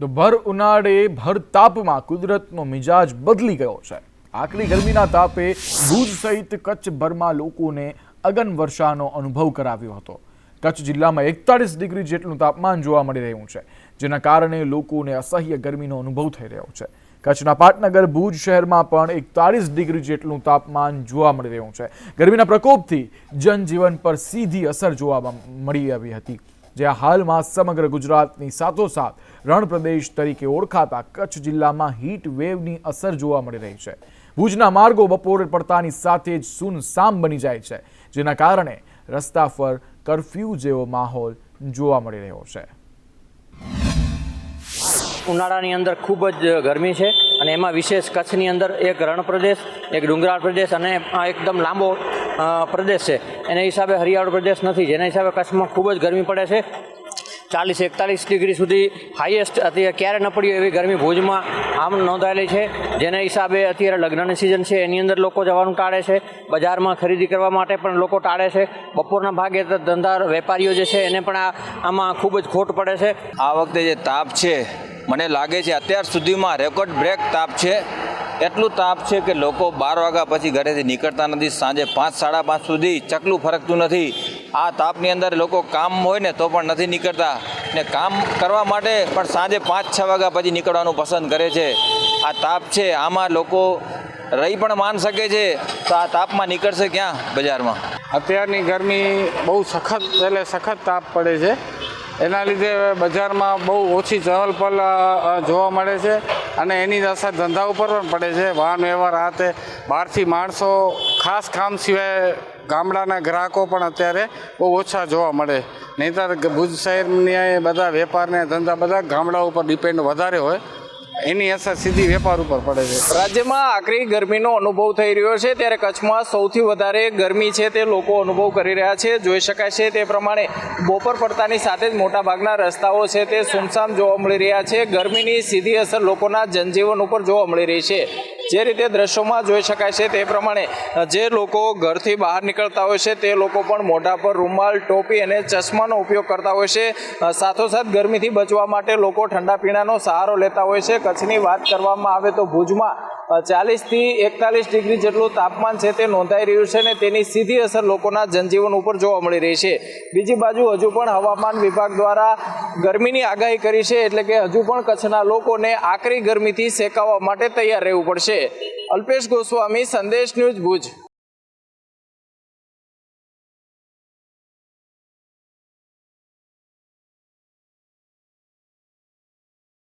તો ભર ઉનાળે, ભર તાપમાં કુદરતનો મિજાજ બદલી ગયો છે. આકરી ગરમીના તાપે ભુજ સહિત કચ્છભરમાં લોકોને અગન વર્ષાનો અનુભવ કરાવ્યો હતો. કચ્છ જિલ્લામાં એકતાળીસ ડિગ્રી જેટલું તાપમાન જોવા મળી રહ્યું છે, જેના કારણે લોકોને અસહ્ય ગરમીનો અનુભવ થઈ રહ્યો છે. કચ્છના પાટનગર, ભુજ શહેરમાં પણ એકતાળીસ ડિગ્રી જેટલું તાપમાન જોવા મળી રહ્યું છે. ગરમીના પ્રકોપથી જનજીવન પર સીધી અસર જોવા મળી આવી હતી. જે હાલમાં સમગ્ર ગુજરાતની સાથોસાથ રણપ્રદેશ તરીકે ઓળખાતા કચ્છ જિલ્લામાં હીટ વેવની અસર જોવા મળી રહી છે. ભુજના માર્ગો બપોરે પડતાની સાથે જ સુનસામ બની જાય છે, જેના કારણે રસ્તા પર કરફ્યુ જેવો માહોલ જોવા મળી રહ્યો છે. ઉનાળાની અંદર ખૂબ જ ગરમી છે અને એમાં વિશેષ કચ્છની અંદર એક રણ પ્રદેશ એક ડુંગરાળ પ્રદેશ અને એકદમ લાંબો પ્રદેશ છે. એના હિસાબે હરિયાળો પ્રદેશ નથી. જેના હિસાબે કચ્છમાં ખૂબ જ ગરમી પડે છે. ચાલીસ એકતાલીસ ડિગ્રી સુધી હાઈએસ્ટ અત્યારે ક્યારે ન પડ્યું એવી ગરમી ભુજમાં આમ નોંધાયેલી છે. જેના હિસાબે અત્યારે લગ્નની સિઝન છે. એની અંદર લોકો જવાનું ટાળે છે. બજારમાં ખરીદી કરવા માટે પણ લોકો ટાળે છે. બપોરના ભાગે ધંધા વેપારીઓ જે છે એને પણ આ, આમાં ખૂબ જ ખોટ પડે છે. આ વખતે જે તાપ છે, મને લાગે છે અત્યાર સુધીમાં રેકોર્ડ બ્રેક તાપ છે. એટલું તાપ છે કે લોકો બાર વાગ્યા પછી ઘરેથી નીકળતા નથી. સાંજે પાંચ, સાડા પાંચ સુધી ચકલું ફરકતું નથી. આ તાપની અંદર લોકો કામ હોય ને તો પણ નથી નીકળતા. ને કામ કરવા માટે પણ સાંજે પાંચ, છ વાગ્યા પછી નીકળવાનું પસંદ કરે છે. આ તાપ છે, આમાં લોકો રહી પણ માન શકે છે. તો આ તાપમાં નીકળશે ક્યાં બજારમાં? અત્યારની ગરમી બહુ સખત, એટલે સખત તાપ પડે છે. એના લીધે બજારમાં બહુ ઓછી ચહલ પહલ જોવા મળે છે. અને એની અસર ધંધા ઉપર પણ પડે છે. વાહન વ્યવહાર આ તે બહારથી માણસો ખાસ કામ સિવાય ગામડાના ગ્રાહકો પણ અત્યારે બહુ ઓછા જોવા મળે. નહીંતર ભુજ શહેરની બધા વેપારને ધંધા બધા ગામડા ઉપર ડિપેન્ડ વધારે હોય. એની અસર સીધી વેપાર ઉપર પડે છે. રાજ્યમાં આકરી ગરમીનો અનુભવ થઈ રહ્યો છે, ત્યારે કચ્છમાં સૌથી વધારે ગરમી છે તે લોકો અનુભવ કરી રહ્યા છે. જોઈ શકાય છે તે પ્રમાણે બપોર પડતાની સાથે જ મોટાભાગના રસ્તાઓ છે તે સુમસામ જોવા મળી રહ્યા છે. ગરમીની સીધી અસર લોકોના જનજીવન ઉપર જોવા મળી રહી છે. જે રીતે દ્રશ્યોમાં જોઈ શકાય છે તે પ્રમાણે જે લોકો ઘરથી બહાર નીકળતા હોય છે તે લોકો પણ મોઢા પર રૂમાલ, ટોપી અને ચશ્માનો ઉપયોગ કરતા હોય છે. સાથોસાથ ગરમીથી બચવા માટે લોકો ઠંડા પીણાનો સહારો લેતા હોય છે. કચ્છની વાત કરવામાં આવે તો ભુજમાં ચાલીસથી એકતાલીસ ડિગ્રી જેટલું તાપમાન છે તે નોંધાઈ રહ્યું છે અને તેની સીધી અસર લોકોના જનજીવન ઉપર જોવા મળી રહી છે. બીજી બાજુ હજુ પણ હવામાન વિભાગ દ્વારા ગરમીની આગાહી કરી છે એટલે કે હજુ પણ કચ્છના લોકોને આકરી ગરમીથી શેકાવવા માટે તૈયાર રહેવું પડશે. અલ્પેશ ગોસ્વામી, સંદેશ ન્યૂઝ ભુજ.